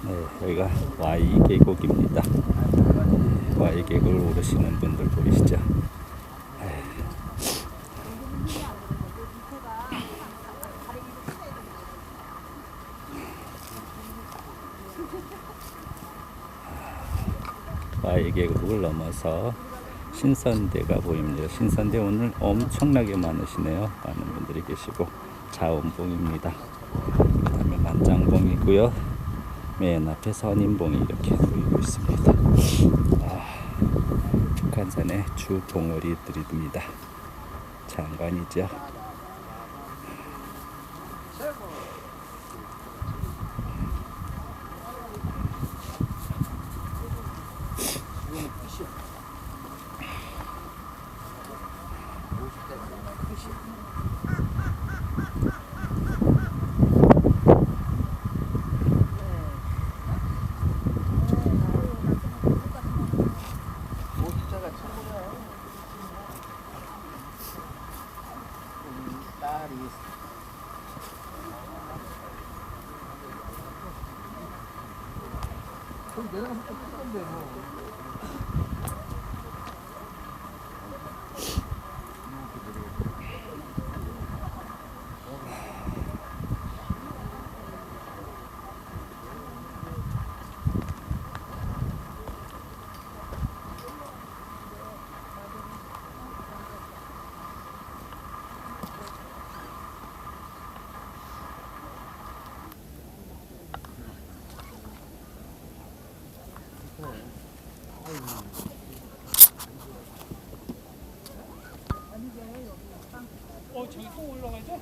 네, 여기가 Y 계곡입니다. Y 계곡을 오르시는 분들 보이시죠? 네. Y 계곡을 넘어서 신선대가 보입니다. 신선대 오늘 엄청나게 많으시네요. 많은 분들이 계시고 자원봉입니다. 그 다음에 만장봉이고요. 맨 앞에 선인봉이 이렇게 보이고 있습니다. 아, 북한산의 주 봉어리들입니다. 장관이죠. Comunitarista. Cuidado, não tem problema. 어, 저기 또 올라가야 돼?